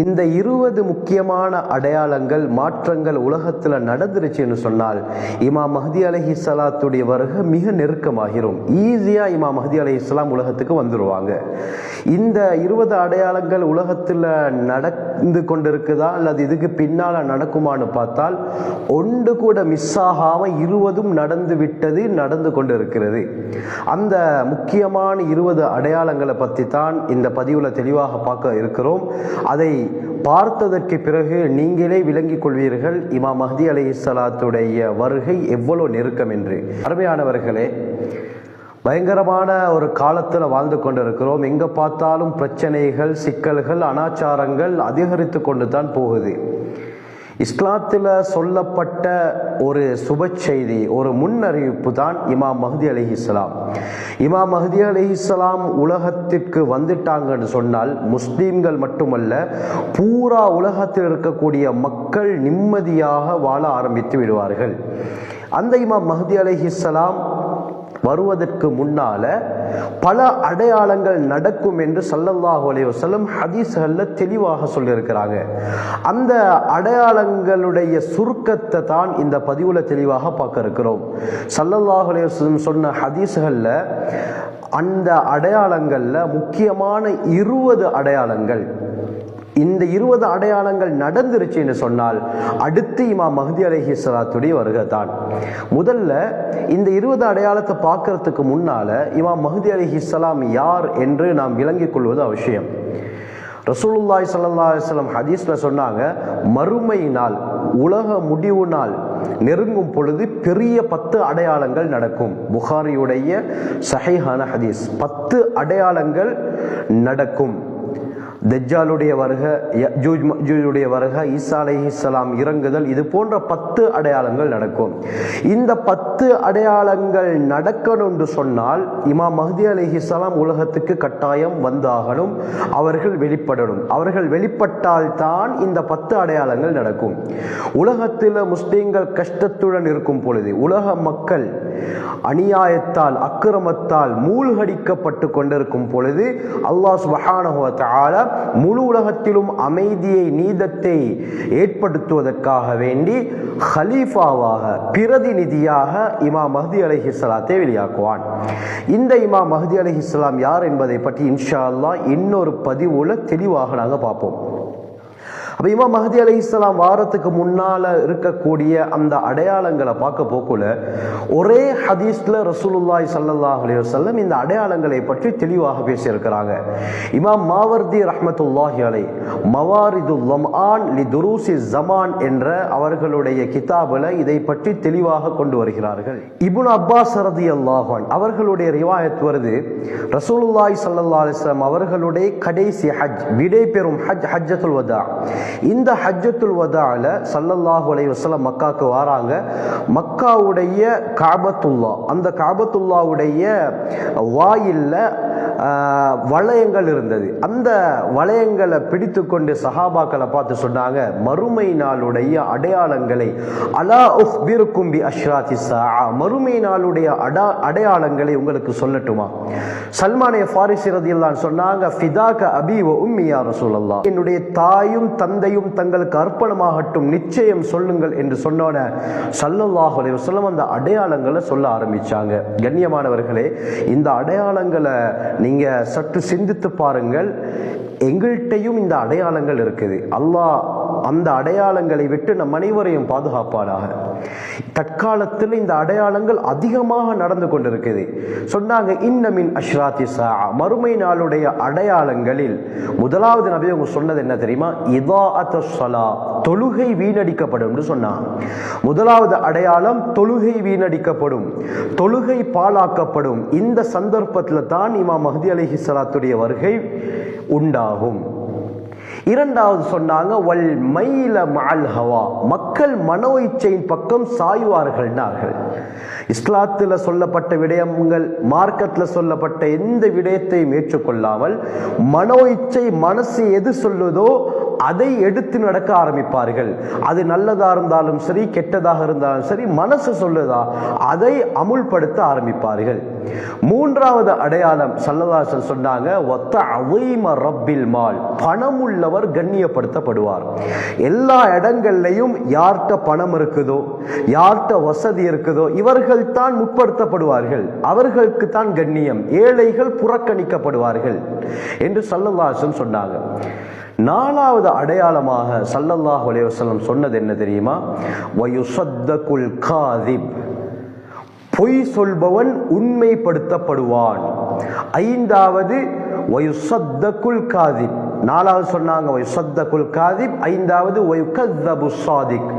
இந்த இருபது முக்கியமான அடையாளங்கள் மாற்றங்கள் உலகத்தில் நடந்துருச்சுன்னு சொன்னால் இமா மஹதி அலஹி சலாத்துடைய வருகை மிக நெருக்கமாகிரும். ஈஸியாக இமா மஹதி அலஹி இஸ்லாம் உலகத்துக்கு வந்துடுவாங்க இந்த இருபது அடையாளங்கள் உலகத்தில் நடந்து கொண்டிருக்குதா அல்லது இதுக்கு பின்னால் நடக்குமான்னு பார்த்தால் ஒன்று கூட மிஸ் ஆகாமல் இருபதும் நடந்து விட்டது நடந்து கொண்டிருக்கிறது. அந்த முக்கியமான இருபது அடையாளங்களை பற்றி தான் இந்த பதிவில் தெளிவாக பார்க்க இருக்கிறோம். அதை பார்த்ததற்கு பிறகு நீங்களே விளங்கிக் கொள்வீர்கள் இமா மஹதி அலி சலாத்துடைய வருகை எவ்வளவு நெருக்கம் என்று. அருமையானவர்களே பயங்கரமான ஒரு காலத்தில் வாழ்ந்து கொண்டிருக்கிறோம். எங்கே பார்த்தாலும் பிரச்சனைகள் சிக்கல்கள் அனாச்சாரங்கள் அதிகரித்து கொண்டு தான் போகுது. இஸ்லாத்தில் சொல்லப்பட்ட ஒரு சுப செய்தி ஒரு முன்னறிவிப்பு தான் இமாம் மஹதி அலி இஸ்லாம் இமாம் மஹதி அலி இஸ்லாம் உலகத்திற்கு வந்துட்டாங்கன்னு சொன்னால் முஸ்லீம்கள் மட்டுமல்ல பூரா உலகத்தில் இருக்கக்கூடிய மக்கள் நிம்மதியாக வாழ ஆரம்பித்து விடுவார்கள். அந்த இமாம் மஹதி அலி இஸ்லாம் வருவதற்கு முன்னால பல அடையாளங்கள் நடக்கும் என்று சல்லல்லாஹு அலைஹி ஹதீஸ்களில் தெளிவாக சொல்லியிருக்கிறாங்க. அந்த அடையாளங்களுடைய சுருக்கத்தை தான் இந்த பதிவுல தெளிவாக பார்க்க இருக்கிறோம். சல்லல்லாஹு அலைஹி சொன்ன ஹதீஸ்களில் அந்த அடையாளங்கள்ல முக்கியமான இருபது அடையாளங்கள் இந்த இருபது அடையாளங்கள் நடந்துருச்சுன்னு சொன்னால் அடுத்து இமா மஹதி அலஹி சலாத்துடைய வருகை தான். முதல்ல இந்த இருபது அடையாளத்தை பார்க்கறதுக்கு முன்னால இமா மஹதி அலஹி சலாம் யார் என்று நாம் விளங்கிக் கொள்வது அவசியம். ரசூலுல்லாய் சல்லா அலிஸ்லாம் ஹதீஸ்ல சொன்னாங்க மறுமை நாள் உலக முடிவு நாள் நெருங்கும் பொழுது பெரிய பத்து அடையாளங்கள் நடக்கும். புகாரியுடைய சஹைஹான ஹதீஸ் பத்து அடையாளங்கள் நடக்கும். தஜ்ஜாலுடைய வருக ஜூஜுடைய வருக ஈசா அலைஹிஸ்ஸலாம் இறங்குதல் இது போன்ற பத்து அடையாளங்கள் நடக்கும். இந்த பத்து அடையாளங்கள் நடக்கணும் என்று சொன்னால் இமாம் மஹதி அலைஹிஸ்ஸலாம் உலகத்துக்கு கட்டாயம் வந்தாகணும் அவர்கள் வெளிப்படணும். அவர்கள் வெளிப்பட்டால் தான் இந்த பத்து அடையாளங்கள் நடக்கும். உலகத்தில் முஸ்லீம்கள் கஷ்டத்துடன் இருக்கும் பொழுது உலக மக்கள் அநியாயத்தால் அக்கிரமத்தால் மூழ்கடிக்கப்பட்டு கொண்டிருக்கும் பொழுது அல்லாஹ் சுபஹானஹு தாலா முழு உலகத்திலும் அமைதியை நீதத்தை ஏற்படுத்துவதற்காக வேண்டி ஹலீஃபாவாக பிரதிநிதியாக இமாம் மஹதி அலைஹிஸ்ஸலாத்தை வெளியாக்குவான். இந்த இமாம் மஹதி இஸ்லாம் யார் என்பதை பற்றி இன்ஷா அல்லா இன்னொரு பதிவுல தெளிவாக நாங்கள் பார்ப்போம். அப்போ இமாம் மஹதி அலி இஸ்லாம் வாரத்துக்கு முன்னால் இருக்கக்கூடிய அந்த அடையாளங்களை பார்க்க போக்குல ஒரே ஹதீஸ்ல ரசூலுல்லாய் சல்லல்லாஹ் அலி வல்லம் இந்த அடையாளங்களை பற்றி தெளிவாக பேசியிருக்கிறாங்க. இமாம் மாவர்தி ரஹமத்துல்லாஹி அலை மவாரிது லம்ஆன் லி துரூசி ஜமான் என்ற அவர்களுடைய கிதாபில் இதை பற்றி தெளிவாக கொண்டு வருகிறார்கள். இபுன் அப்பாஸ் ரதி அல்லாஹான் அவர்களுடைய ரிவாயத் வருது ரசூலுல்லாய் சல்லா அலிஸ்லாம் அவர்களுடைய கடைசி ஹஜ் விடை பெறும் ஹஜ் ஹஜ்ஜத்துல் வதா. இந்த ஹஜ்ஜத்துல் வதால சல்லல்லாஹு அலைஹி வசலம் மக்காக்கு வராங்க. மக்காவுடைய காபத்துல்லா அந்த காபத்துல்லாவுடைய வாயில்ல ஆஹ், வளையங்கள் இருந்தது. அந்த வளையங்களை பிடித்து கொண்டு சஹாபாக்களை பார்த்து சொன்னாங்க மறுமை நாளுடைய அடையாளங்களை அலா உஹ்பிருக்கும் பி அஷ்ராத்தி ஸாஆ மறுமை நாளுடைய அடா அடையாளங்களை உங்களுக்கு சொல்லட்டுமா? சல்மானே ஃபாரிசி ரதியெல்லாம் சொன்னாங்க ஃபிதாக அபி வ உம்மி யா என்னுடைய தாயும் தந்தையும் தங்களுக்கு அர்ப்பணமாகட்டும் நிச்சயம் சொல்லுங்கள் என்று சொன்னோட சல்லல்லாஹு சொல்லம் அந்த அடையாளங்களை சொல்ல ஆரம்பிச்சாங்க. கண்ணியமானவர்களே இந்த அடையாளங்களை நீங்கள் சற்று சிந்தித்து பாருங்கள். எங்கள்கிட்டையும் இந்த அடையாளங்கள் இருக்குது. அல்லாஹ் அந்த அடையாளங்களை விட்டு நம் அனைவரையும் பாதுகாப்பானாக. தற்காலத்தில் இந்த அடையாளங்கள் அதிகமாக நடந்து கொண்டிருக்குது. சொன்னாங்க இன்னமின் அஷ்ராத்தி சா மறுமை நாளுடைய அடையாளங்களில் முதலாவது நபி அவங்க சொன்னது என்ன தெரியுமா? இதா சலா தொழுகை வீணடிக்கப்படும் சொன்னாங்க. முதலாவது அடையாளம் தொழுகை வீணடிக்கப்படும் தொழுகை பாழாக்கப்படும். இந்த சந்தர்ப்பத்தில் தான் இமாம் மஹதி அலைஹி சலாத்துடைய வருகை உண்டாகும். இரண்டாவது சொன்னாங்க வல் மயில மால் ஹவா. மக்கள் மனோ இச்சையின் பக்கம் சாய்வார்கள்னார்கள். இஸ்லாத்தில் சொல்லப்பட்ட விடயங்கள் மார்க்கத்தில் சொல்லப்பட்ட எந்த விடயத்தையும் ஏற்றுக்கொள்ளாமல் மனோ இச்சை மனசு எது சொல்லுதோ அதை எடுத்து நடக்க ஆரம்பிப்பார்கள். அது நல்லதாக இருந்தாலும் சரி கெட்டதாக இருந்தாலும் சரி மனசு சொல்லுதா அதை அமுல்படுத்த ஆரம்பிப்பார்கள். மூன்றாவது அடையாளம் சல்லதாசன் சொன்னாங்க ஒத்த அவைம ரப்பில் மால். பணம் உள்ளவர் கண்ணியப்படுத்தப்படுவார். எல்லா இடங்கள்லையும் யார்கிட்ட பணம் இருக்குதோ யார்கிட்ட வசதி இருக்குதோ இவர்கள் தான் முற்படுத்தப்படுவார்கள். அவர்களுக்கு தான் கண்ணியம். ஏழைகள் புறக்கணிக்கப்படுவார்கள் என்று சல்லதாசன் சொன்னாங்க. நாலாவது அடையாளமாக சல்லல்லாஹ் அலைஹி சொன்னது என்ன தெரியுமா? வயுசத்தகுல் காதிப். பொய் சொல்பவன் உண்மைப்படுத்தப்படுவான். ஐந்தாவது வயுசத்தகுல் காதிப். நாலாவது சொன்னாங்க வயுசத்தகுல் காதிப். ஐந்தாவது வயுகத்தபு சாதிக்.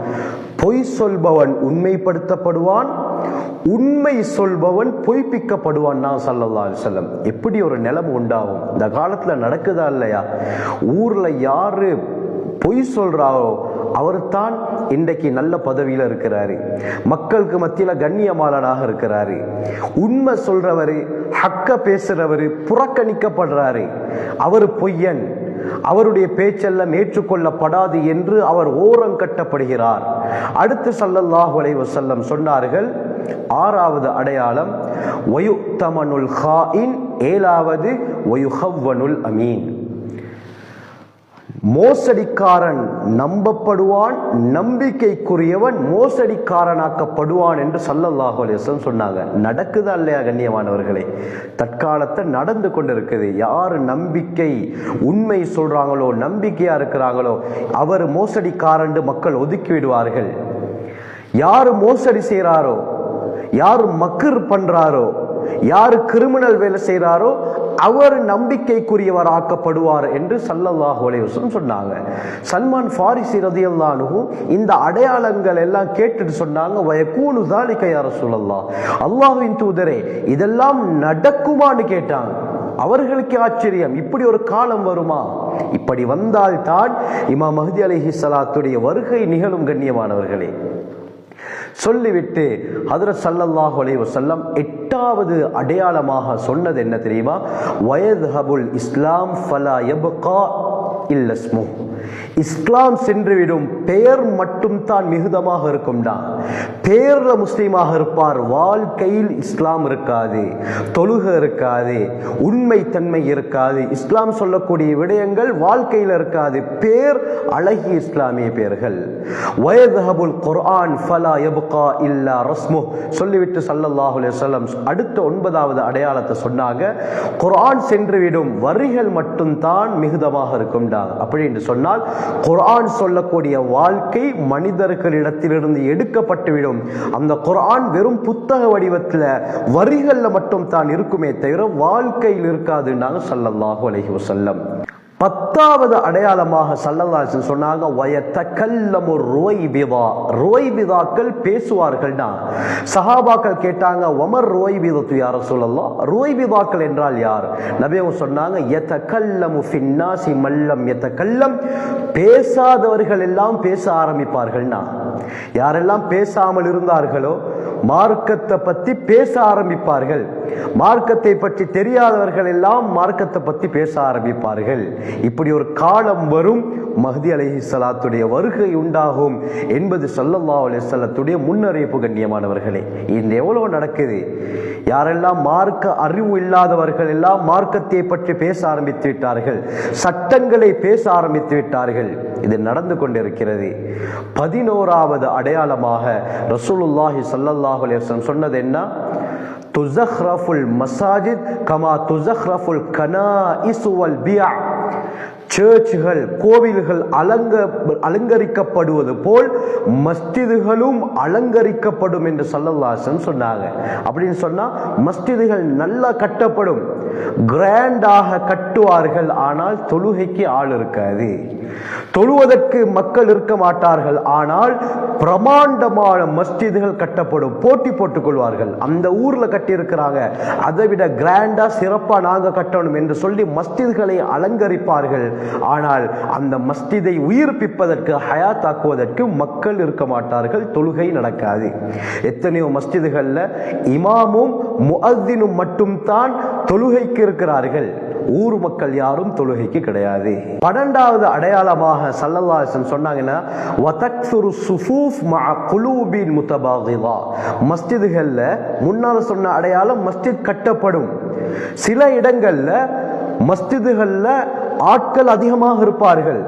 பொய் சொல்பவன் உண்மைப்படுத்தப்படுவான் உண்மை சொல்பவன் பொய்ப்பிக்கப்படுவான் நான் சல்லல்லா செல்லம் எப்படி ஒரு நிலைமை உண்டாகும்? இந்த காலத்தில் நடக்குதா இல்லையா? ஊரில் யாரு பொய் சொல்கிறாரோ அவர் தான் இன்றைக்கு நல்ல பதவியில் இருக்கிறாரு. மக்களுக்கு மத்தியில் கண்ணியமாளனாக இருக்கிறாரு. உண்மை சொல்றவர் ஹக்க பேசுறவர் புறக்கணிக்கப்படுறாரு. அவர் பொய்யன். அவருடைய பேச்செல்லாம் ஏற்றுக்கொள்ளப்படாது என்று அவர் ஓரம் கட்டப்படுகிறார். அடுத்து சல்லல்லாஹு அலை வசல்லம் சொன்னார்கள் ஆறாவது அடையாளம் வயுத்தமனுல் ஹாஇன் ஏழாவது ஒயுஹவ்வனுல் அமீன் மோசடிக்காரன் நம்பப்படுவான் நம்பிக்கைக்குரியவன் மோசடிக்காரனாக்கப்படுவான் என்று சல்லல்லாஹு அலிஸ்லம் சொன்னாங்க. நடக்குதா இல்லையா கண்ணியமானவர்களே? தற்காலத்தை நடந்து கொண்டிருக்குது. யார் நம்பிக்கை உண்மை சொல்றாங்களோ நம்பிக்கையா இருக்கிறாங்களோ அவர் மோசடிக்காரன் மக்கள் ஒதுக்கி விடுவார்கள். யார் மோசடி செய்கிறாரோ யார் மக்கர் பண்றாரோ யார் கிரிமினல் வேலை செய்கிறாரோ அவர் நம்பிக்கைக்குரியவர் ஆக்கப்படுவார் என்று சல்லல்லாஹ் அலைஹி சொன்னாங்க. சல்மான் ஃபாரிசி ரதியல்லானுஹு இந்த அடையாளங்கள் எல்லாம் கேட்டுட்டு சொன்னாங்க வயக்கூனு தாலிக யா அல்லாஹின் தூதரே இதெல்லாம் நடக்குமான்னு கேட்டாங்க. அவர்களுக்கு ஆச்சரியம். இப்படி ஒரு காலம் வருமா? இப்படி வந்தால்தான் இமா மஹதி அலிஹி சலாத்துடைய வருகை நிகழும் கண்ணியமானவர்களே. சொல்லிவிட்டு ஹதரத் ஸல்லல்லாஹு அலைஹி வஸல்லம் எட்டாவது அடையாளமாக சொன்னது என்ன தெரியுமா? வயது ஹபுல் இஸ்லாம் ஃபலா எபுகா இல்லஸ்மு. இஸ்லாம் சென்றுவிடும் பெயர் மட்டும் தான் மிகுதமாக இருக்கும்டா. பெயர்ல முஸ்லீமாக இருப்பார் வாழ்க்கையில் இஸ்லாம் இருக்காது தொழுக இருக்காது உண்மை தன்மை இருக்காது. இஸ்லாம் சொல்லக்கூடிய விடயங்கள் வாழ்க்கையில் இருக்காது. பேர் அழகிய இஸ்லாமிய பெயர்கள் வயதஹபுல் குர்ஆன் ஃபலா எபுகா இல்லா ரஸ்மு. சொல்லிவிட்டு சல்லல்லாஹு அலைஹி வஸல்லம் அடுத்த ஒன்பதாவது அடையாளத்தை சொன்னாங்க. குர்ஆன் சென்றுவிடும் வரிகள் மட்டும்தான் மிகுதமாக இருக்கும் இருக்கும்டா அப்படி என்று சொன்னால் குர்ஆன் சொல்லக்கூடிய வாழ்க்கை மனிதர்களிடத்திலிருந்து எடுக்கப்பட்டுவிடும். அந்த குர்ஆன் வெறும் புத்தக வடிவத்தில் வரிகளில் மட்டும் தான் இருக்குமே தவிர வாழ்க்கையில் இருக்காதுன்னாங்க சல்லல்லாஹு அலஹி வசல்லம் பத்தாவது அடையாளமாக சல்லல்லாஹு சொன்னாங்க வயத்தக்கல்லமு ரோய்பிதா ரோய்பிதாக்கள் பேசுவார்கள்னா சஹாபாக்கள் கேட்டாங்க ஒமர் ரோய்பிதத்து யார சொல்லலாம் ரோய்பிதாக்கள் என்றால் யார்? நபி சொன்னாங்க சொன்னாங்க எத்தக்கல்லமு ஃபின்னாசி மல்லம் எத்தக்கல்லம் பேசாதவர்கள் எல்லாம் பேச ஆரம்பிப்பார்கள்னா யாரெல்லாம் பேசாமல் இருந்தார்களோ மார்க்கத்தை பத்தி பேச ஆரம்பிப்பார்கள். மார்க்கத்தை பற்றி தெரியாதவர்கள் எல்லாம் மார்க்கத்தை பத்தி பேச ஆரம்பிப்பார்கள். இப்படி ஒரு காலம் வரும் மஹதி அலஹி சலாத்துடைய வருகை உண்டாகும் என்பது ஸல்லல்லாஹு அலிசல்லத்துடைய முன்னறிவிப்பு கண்ணியமானவர்களே. இந்த எவ்வளவு நடக்குது? யாரெல்லாம் மார்க்க அறிவு இல்லாதவர்கள் எல்லாம் மார்க்கத்தை பற்றி பேச ஆரம்பித்து விட்டார்கள் சட்டங்களை பேச ஆரம்பித்து விட்டார்கள். இது நடந்து கொண்டிருக்கிறது. பதினோராவது அடையாளமாக ரசூலுல்லாஹி ஸல்லல்லாஹு அலைஹி வஸல்லம் சொன்னது என்ன துஸஹ்ரஃபுல் மசாஜித் கமா துஸஹ்ரஃபுல் கனாஇஸ் வல் பியா சர்ச்சுகள் கோவில்கள் அலங்க அலங்கரிக்கப்படுவது போல் மஸ்ஜிதுகளும் அலங்கரிக்கப்படும் என்று சல்லல்லாசன் சொன்னாங்க. அப்படின்னு சொன்னா மஸ்ஜிதுகள் நல்லா கட்டப்படும். கிராண்டாக கட்டுவார்கள் ஆனால் தொழுகைக்கு ஆள் இருக்காது. தொழுவதற்கு மக்கள் இருக்க மாட்டார்கள் ஆனால் பிரமாண்டமான மஸ்ஜிதுகள் கட்டப்படும் போட்டி போட்டுக் கொள்வார்கள். அந்த ஊர்ல கட்டியிருக்கிறாங்க. அதை விட கிராண்டா சிறப்பா நாங்க கட்டணும் என்று சொல்லி மஸ்ஜிதுகளை அலங்கரிப்பார்கள். ஆனால் அந்த மஸ்ஜிதை உயிர்ப்பிப்பதற்கு ஹயாத்தாக்குவதற்கு மக்கள் இருக்க மாட்டார்கள் தொழுகை நடக்காது. எத்தனையோ மஸ்ஜிதுகள்ல இமாமும் முஅத்தினும் மட்டும் தான் தொழுகைக்கு இருக்கிறார்கள். ஊர் மக்கள் யாரும் தொழுகைக்கு கிடையாது. பன்னெண்டாவது அடையாளமாக சல்லல்லாசன் சொன்னாங்கன்னா வதக்சுரு சுஃபூஃப் மஸ்ஜிதுகள்ல முன்னால் சொன்ன அடையாளம் மஸ்ஜித் கட்டப்படும். சில இடங்கள்ல மஸ்ஜிதுகள்ல ஆட்கள் அதிகமாக இருப்பார்கள்.